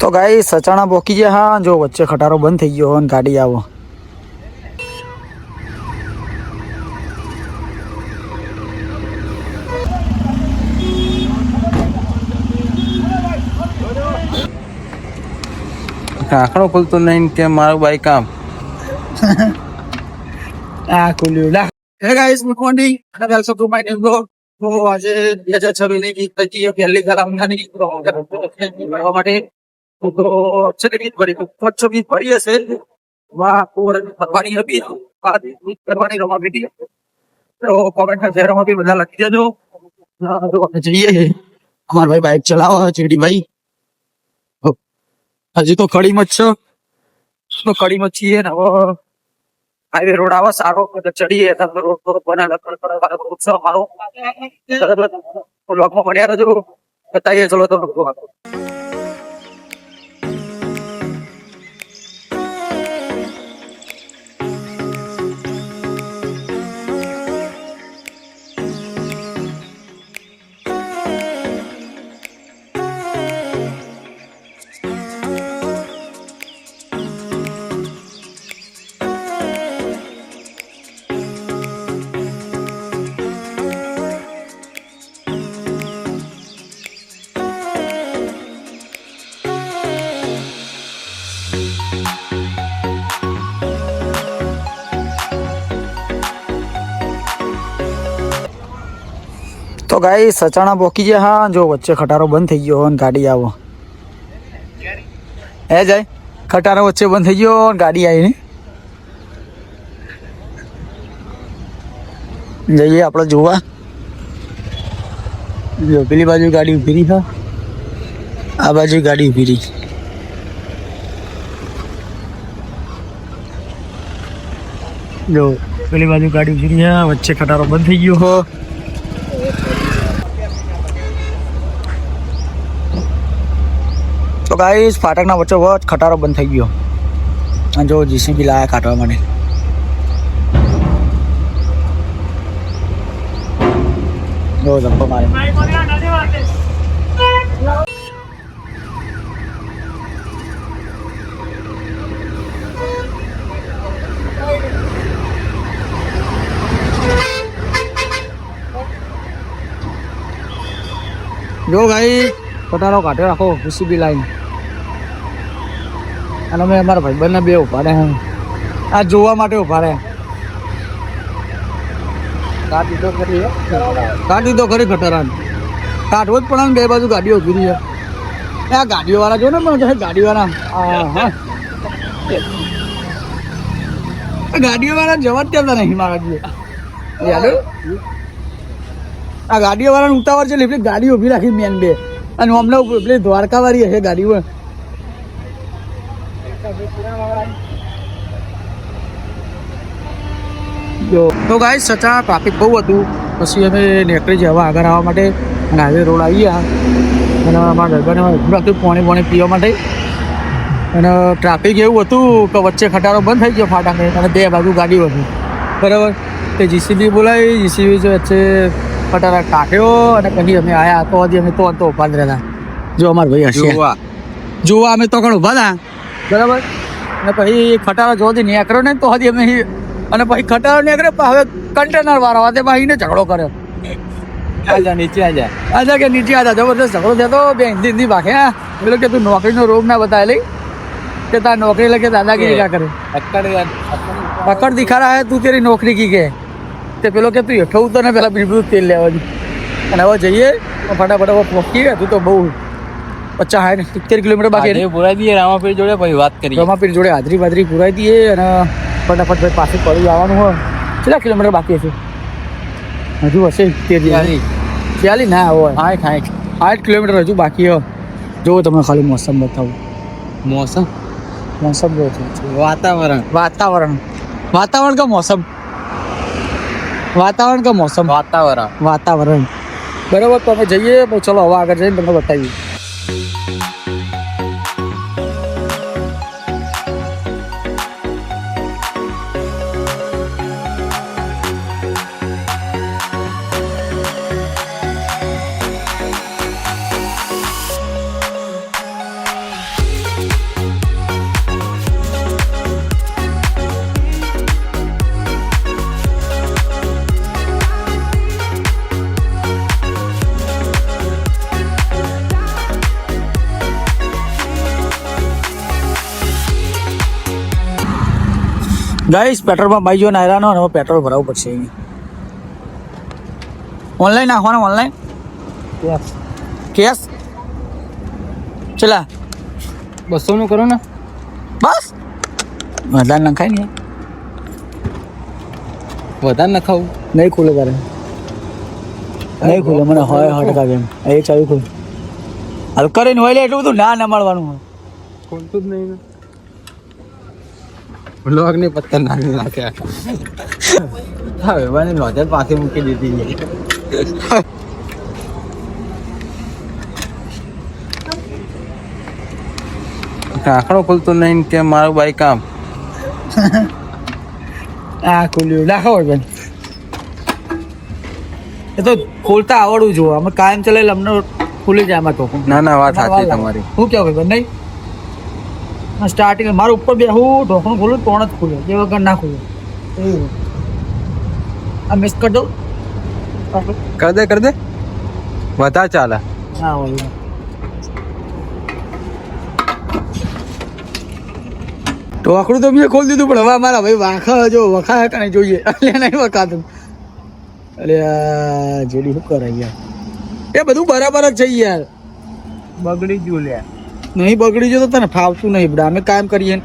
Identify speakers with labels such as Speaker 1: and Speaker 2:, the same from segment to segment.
Speaker 1: તો ગાઈ સચાણા પોકી ગયા હા જો વચ્ચે ખટારો બંધ થઈ ગયો અને ગાડી આવો.
Speaker 2: આંકડો ખુલતો નહીં કે મારું બાઈક આમ?
Speaker 1: આ ખુલ્યું. લા. Hey guys good morning. અને welcome to my new blog. તો આજે બે હજાર છવ્વીસની ગીત પછી પહેલી કલામનાની કરવા માટે તો અક્ષરે ગીત ભરી પચ્છો ગીત ભરી હશે વાહ કોર ફરવાની હતી આ ગીત કરવાની રમા બેટી તો કોમેન્ટ ના શહેરોમાં બી બધા લખી દેજો હા, તો આપણે જઈએ અમારા ભાઈ બાઇક ચલાવો ચીડી ભાઈ હજી તો કડીમાં જ છો તો કડીમાં જ છીએ ને હવે હાઈવે રોડ આવે સારો એટલે ચડીએ તો રોડ પર બને લકડ પર વાળો ઉત્સવ મારો બ્લોકમાં પડ્યા રહેજો બતાવીએ ચલો તો ગાઈ સચાણા પોકી ગયા, હા, જો વચ્ચે ખટારો બંધ થઈ ગયો અને ગાડી આવો. હે, જાય. ખટારો વચ્ચે બંધ થઈ ગયો ગાડી આવી ને જઈએ આપણે જોવા. જો, પેલી બાજુ ગાડી ઊભી રહી, હા. આ બાજુ ગાડી ઊભી રહી. જો, પેલી બાજુ ગાડી ઊભી રહી છે વચ્ચે ખટારો બંધ થઈ ગયો, હો. તો ગાઈસ ફાટકના વચ્ચે વચ ખટારો બંધ થઈ ગયો. અને જો જીસીબી લાયા કાઢવા માટે. જો મારે જો ભાઈ પટારો કાઢ્યો રાખો, જીસીબી લાઈન. અને અમે અમારા ભાઈબંધને બે ઊભા રહે આ જોવા માટે ઊભા રહે કાઢી તો ખરી ખતરાન કાઢવો જ પણ બે બાજુ ગાડીઓ ઊભી રહી છે આ ગાડીઓ વાળા જો ને મને ગાડીવાળા. હા. હા ગાડીઓવાળા ગાડીઓ વાળા જવા જ દેતા નહીં મારા યાદ આ ગાડીઓ વાળાને ઉતાવળ છે એટલે ગાડી ઊભી રાખી મેન બે. અને અમને પેલી દ્વારકા વાળી હશે ગાડીઓ જો તો ગાય સચા ટ્રાફિક બહુ હતું. પછી અમે નીકળી જવા આગળ આવવા માટે અને હાઈવે રોડ આવી ગયા. અને અમારા ગરબાને ઊભું હતું પાણી પાણી પીવા માટે. અને ટ્રાફિક એવું હતું કે વચ્ચે ખટારો બંધ થઈ ગયો ફાટાને અને બે બાજુ ગાડી હતી બરાબર? તે જીસીબી બોલાવી જીસીબી વચ્ચે ખટારા કાઢ્યો અને પછી અમે આવ્યા તો હજી અમે તો તો ઊભા જ રહેતા જો અમારા ભાઈ હશે.
Speaker 2: જોવા.
Speaker 1: જોવા અમે તો કણ ઊભા હતા. બરાબર? અને પછી ખટારો જોતી નીકળ્યો નહીં તો હજી અમે અને પછી ખટારો નીકળ્યો પણ હવે કન્ટેનર વાળો હતો એને ઝઘડો કર્યો.
Speaker 2: આજા નીચે આજા.
Speaker 1: આજા કે નીચે આજા જબરદસ્ત ઝઘડો થયો બે હિન્દી હિન્દી ભાખે પેલો કે તું નોકરીનો રોગ ના બતાવે લઈ. કે તાર નોકરી લગે દાદાગીરી
Speaker 2: ના
Speaker 1: કરે. પકડ દિખા હે તું તેરી નોકરી કી કે? તે પેલો કે તું હેઠો ઉતર ને પેલા બીજું તેલ લેવાની અને હવે જઈએ ફટાફટ હવે પહોંચીએ તું તો બહુ પચાસ સાઠ સિત્તેર કિલોમીટર બાકી
Speaker 2: પુરાઈ દઈએ રામાપીર જોડે ભાઈ વાત કરી
Speaker 1: રામાપીર જોડે હાજરી બાજરી પુરાઈ દઈએ અને ફટાફટ ભાઈ પાસે પડું આવવાનું હોય. કેટલા કિલોમીટર બાકી હશે? હજુ હશે સિત્તેર
Speaker 2: ચાલી
Speaker 1: ના હોય.
Speaker 2: આઠ આઠ.
Speaker 1: આઠ કિલોમીટર હજુ બાકી હોય. જો તમે ખાલી મોસમ બતાવું.
Speaker 2: મોસમ?
Speaker 1: મોસમ જો
Speaker 2: વાતાવરણ.
Speaker 1: વાતાવરણ. વાતાવરણ કે મોસમ? વાતાવરણ કે મોસમ?
Speaker 2: વાતાવરણ.
Speaker 1: વાતાવરણ. બરાબર તો અમે જઈએ ચલો હવા આગળ જઈને તમને બતાવીએ. ગાઈસ પેટ્રોલમાં ભાઈ જો નાયરાનો અને હવે પેટ્રોલ ભરાવવું પડશે ઓનલાઈન નાખવાનો ઓનલાઈન? કેસ ચલા.
Speaker 2: બસો નું કરો ને.
Speaker 1: બસ. વધારે નખાય ને
Speaker 2: વધારે નખાવું.
Speaker 1: નહીં ખુલે તારે. નહીં ખુલે મને હોય સો ટકા કેમ એ ચાવી ખુલ હાલ કરીને હોય એટલે એટલું બધું ના ના મળવાનું
Speaker 2: ખોલતું જ નહીં બ્લોગની પથ્થર નાખી નાખ્યા હવે મને નોંધર પાસે મૂકી દીધી આંકડો ખુલતો નહીં કે મારું બાઈક આમ?
Speaker 1: આ ખુલ્યું. નાખો બેન. એ તો ખોલતા આવડવું જોઈએ. અમે કાયમ ચલાવેલ અમને ખુલી જાય આમાં તો.
Speaker 2: ના ના વાત સાચી તમારી.
Speaker 1: શું કેવું ભાઈ નહીં? સ્ટાર્ટિંગ મારું ઉપર બે હું ઢોકણું ખોલું ત્રણ જ ખુલે એ વગર ના ખુલે. એવું. આ મિસ કરી દઉં.
Speaker 2: કર દે કર દે. વધારે ચાલે.
Speaker 1: હા હોય ઢોકળું તો મેં ખોલી દીધું પણ હવે મારા ભાઈ વાંખા જો વખાયા કાંઈ જોઈએ. એટલે નહીં વખાતું. અરે આ જેડી શું કરે યાર? એ બધું બરાબર જ છે યાર.
Speaker 2: બગડી ગયું લે.
Speaker 1: નહીં બગડી જતો તને ફાવતું નહીં બડા અમે કામ કરીએ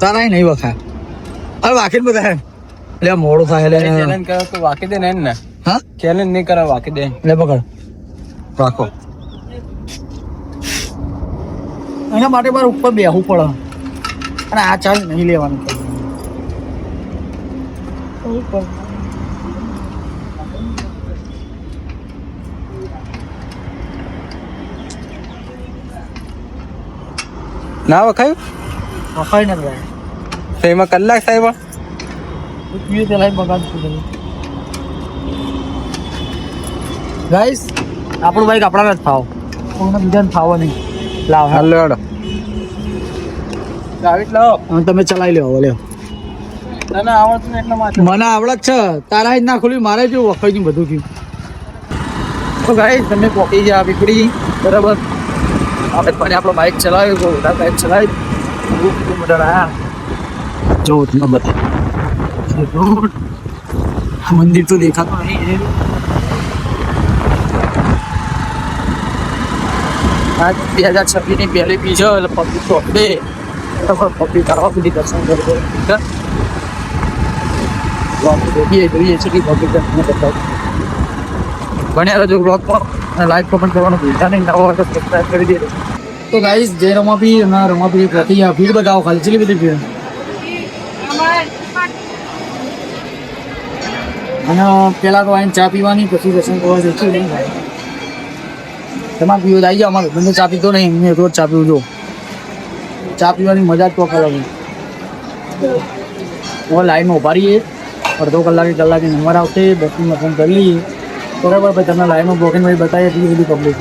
Speaker 1: તારા નહીં વખા અરે વાકી બધા એટલે મોડું થાય એટલે
Speaker 2: ચેલેન્જ કરો તો વાકી દે ને ને
Speaker 1: હા?
Speaker 2: ચેલેન્જ નહીં કરે વાકી દે.
Speaker 1: એટલે પકડ.
Speaker 2: રાખો.
Speaker 1: એના માટે મારે ઉપર બેહવું પડે. અને આ ચાર્જ નહીં લેવાનું.
Speaker 2: ના વખાયું?
Speaker 1: વખાય ને ભાઈ.
Speaker 2: તો એમાં કલાક સાહેબ?
Speaker 1: ગાઈસ આપણું બાઈક આપણાને જ ફાવ. કોઈને બીજાને ફાવો નહીં. લાવ.
Speaker 2: હાલો હેડો ગાડી લાવો.
Speaker 1: તમે ચલાવી લેવો લ્યો. મને આવડત છે. તારા જ ના ખોલ્યું મારે જો વખાઈ ગયું બધું થયું તો ગાઈસ તમે પોકી ગયા પીપળી. બરાબર. આપણે પણ આપણો બાઇક ચલાવ્યો તો બધા બાઈક ચલાવી. બહુ કિલોમીટર આવ્યા જો તમે બધા. મંદિર તો દેખાતું નહીં. આ બે હજાર છવ્વીસની પહેલી બીજો એટલે પબ્લિક તો બે પબ્લિક કરવા બધી દર્શન કરતો જોઈએ જોઈએ છે કે પબ્લિક દર્શન કરતા ભણ્યા રહેજો બ્લોગમાં અને લાઈક કમેન્ટ કરવાનું ભૂલતા નહીં નવો હોય તો સબસ્ક્રાઈબ કરી દેજો તો ગાઈસ જય રમાપી અને રમાપી પ્રતિ આ ભીડ બતાવો ખાલી ચેટલી બધી ભીડ અને પેલા તો આવીને ચા પીવાની પછી દર્શન કરવા જઈશું નહીં તમારે પીવો તો આવી જાઓ અમારે બંને ચા પીતો નહીં મેં રોજ ચા પીવું જો ચા પીવાની મજા જ તો અલગ હોય હવે લાઈનમાં ઊભા રહીએ અડધો કલાકે કલાકે નંબર આવશે બસની મકાન કરી લઈએ બરાબર, ભાઈ, તમને લાઈવમાં બ્લોકિંગ ભાઈ બતાવી એટલી બધી પબ્લિક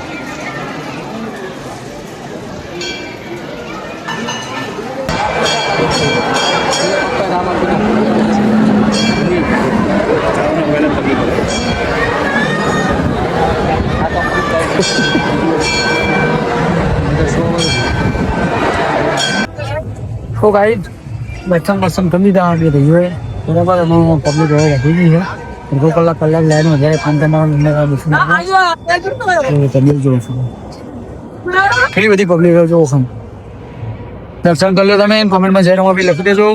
Speaker 1: તો ગાઈડ દર્શન દર્શન કરી દીધા આપી રહી હોય બરાબર અને પબ્લિક હવે રાખી ગઈ છે. અડધો કલાક કલાક લાઈનમાં જ્યારે પાંચ તમારા તમે જોવો છો. કેટલી બધી પબ્લિક જો છો દર્શન કરી લો તમે કોમેન્ટમાં જઈને બી લખી દેજો.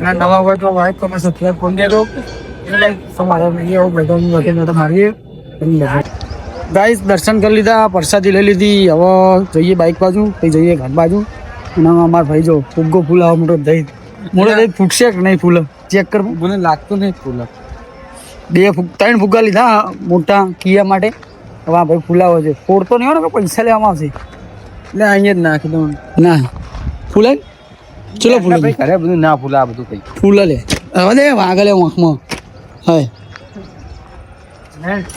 Speaker 1: અને નવા હોય તો લાઈક કમેન્ટ સબસ્ક્રાઈબ કરી દેજો. તમારા વીડિયો બધા વગેરે તો મારીએ. ગાઈસ દર્શન કરી લીધા પ્રસાદી લઈ લીધી. હવે જઈએ બાઇક બાજુ પછી જઈએ ઘર બાજુ. અને અમારા ભાઈ જો ફુગ્ગો ફૂલાવા મોટો દહીં. મોટો દહીં ફૂટશે કે નહીં ફૂલ? ચેક કર
Speaker 2: મને લાગતું નહીં ફૂલ.
Speaker 1: બે ત્રણ ફુગ્ગા લીધા મોટા કિયા માટે. હવે આ ભાઈ ફૂલાવો છે. ફોડતો નહીં હોય ને પૈસા લેવામાં આવશે?
Speaker 2: એટલે અહીંયા જ નાખી દઉં.
Speaker 1: ના. ફૂલે ચલો ફૂલે
Speaker 2: ઘરે બધું ના ફૂલા બધું કઈ.
Speaker 1: ફૂલ લે. હવે દે વાગલે વાંખમાં હા?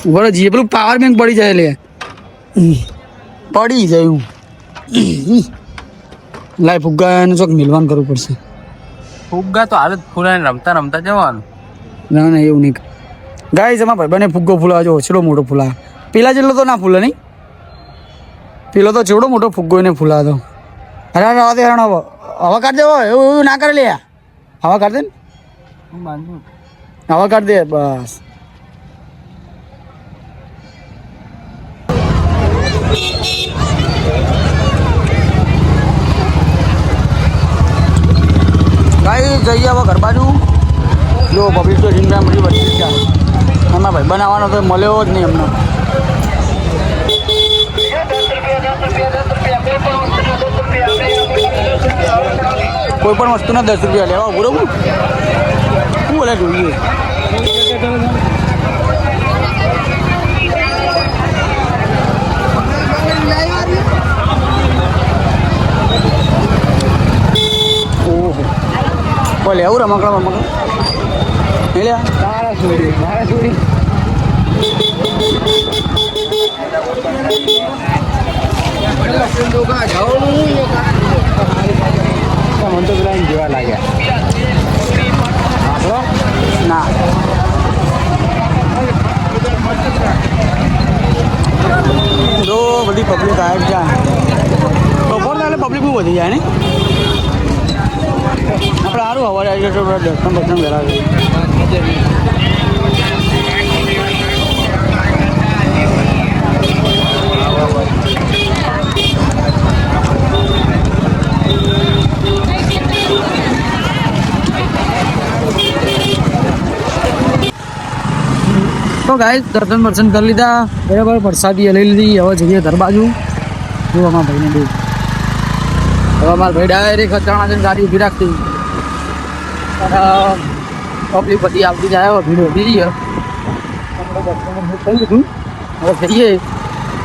Speaker 1: ઊભો જીએ પેલું પાવર બેંક પડી જાય લે. પડી જાય લાય ફુગ્ગા એનું ચોક મિલવાન કરવું પડશે.
Speaker 2: ફુગ્ગા તો હાલ જ ફૂલાઈને રમતા રમતા જવાનું.
Speaker 1: ના ના એવું નહીં ગાય જમા ભાઈ બને ફુગ્ગો ફૂલાવા જો છેડો મોટો ફૂલા પેલા જેટલો તો ના ફૂલે નહીં. પેલો તો છેવડો મોટો ફુગ્ગો એને ફૂલાતો અરે અરે હવા દે હેરાન હવે હવા કાઢ દેવો એવું એવું ના કરે લે. હવા કાઢ દે ને. હવા કાઢ દે બસ. ભાઈ જઈએ હવે ઘર બાજુ. જો પબ્લિક તો રીંગણા મળી વધી એમાં ભાઈ, બનાવવાનો તો મળ્યો જ નહીં એમને કોઈ પણ વસ્તુના દસ રૂપિયા લેવા બરોબર શું બોલે જોઈએ? ઓહો. બોલે એવું રમકડા રમકડા લ્યા
Speaker 2: મારા છોડી મારા છોડી
Speaker 1: મને ના તો બધી પબ્લિક આવે છે બપોર એટલે પબ્લિક બહુ વધી જાય ને? સારું હવારે આવી જશે દર્શન દર્શન વહેલા છે
Speaker 2: તો ગાય દર્શન દર્શન કરી લીધા બરાબર પ્રસાદી લઈ લીધી હવે જઈએ ઘર બાજુ જો અમારા ભાઈને દે હવે અમારા ભાઈ ડાયરેક્ટ અચાણા છે ગાડી ઊભી રાખતી અને પબ્લિક બધી આવતી જાય ભીડ વધી ગઈ હવે થઈ લીધું હવે જઈએ.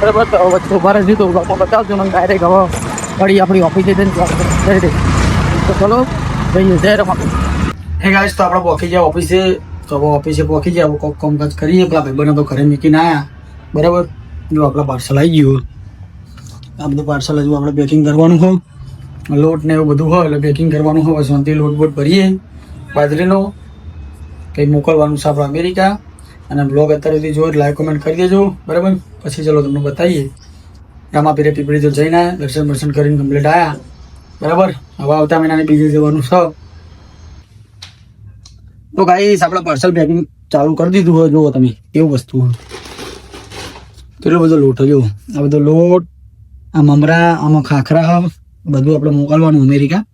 Speaker 2: બરાબર, તો વચ્ચે ઊભા રહેજો, તો લોકો બતાવજો, મને ડાયરેક્ટ હવે વળી આપણી ઓફિસે જઈને જઈ દે. તો ચલો, જઈએ, જય રમા
Speaker 1: હે ગાઈસ તો આપણે પોખી ગયા ઓફિસે તો હવે ઓફિસે પોખી જાય હવે કોક કામકાજ કરીએ. પેલા ભાઈબંધો તો ઘરે મૂકીને આવ્યા બરાબર? જો આપણે પાર્સલ આવી ગયું. આ બધું પાર્સલ હજુ આપણે પેકિંગ કરવાનું હોય. લોટ ને એવું બધું હોય, એટલે પેકિંગ કરવાનું હોય. શાંતિ, લોટ બોટ ભરીએ. બાજરીનો કંઈ મોકલવાનું છે આપણે અમેરિકા. અને બ્લોગ અત્યાર સુધી જો લાઈક કોમેન્ટ કરી દેજો. બરાબર? પછી ચલો તમને બતાવીએ. રામાપીરે પીપળી તો જઈને દર્શન દર્શન કરીને કમ્પ્લીટ આવ્યા બરાબર? હવે આવતા મહિનાની બીજે જવાનું છે. તો ગાઈસ આપણે પાર્સલ પેકિંગ ચાલુ કરી દીધું હોય. જુઓ તમે, કેવું વસ્તુ કેટલો બધો લોટ જુઓ. આ બધો લોટ, આ મમરા, આમાં ખાખરા, બધું આપણે મોકલવાનું અમેરિકા.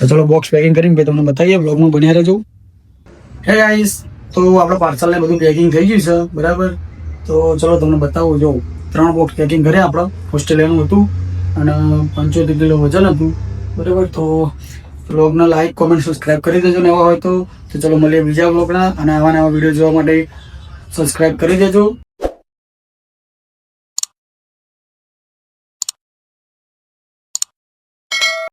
Speaker 1: તો ચલો બોક્સ પેકિંગ કરીને ભાઈ તમને બતાવીએ બ્લોગમાં બન્યા રહેજો. હે ગાઈસ તો આપણે પાર્સલ ને બધું પેકિંગ થઈ ગયું છે, બરાબર? તો ચલો તમને બતાવું, જો ત્રણ બોક્સ પેકિંગ કર્યા આપણે, ઓસ્ટ્રેલિયાનું હતું અને પંચોતેર કિલો વજન હતું, બરાબર? તો બ્લોગને લાઈક કોમેન્ટ સબસ્ક્રાઇબ કરી દેજો ને એવા હોય તો. ચલો મળીએ બીજા બ્લોગના અને આવા નવા વીડિયો જોવા માટે સબસ્ક્રાઈબ કરી દેજો.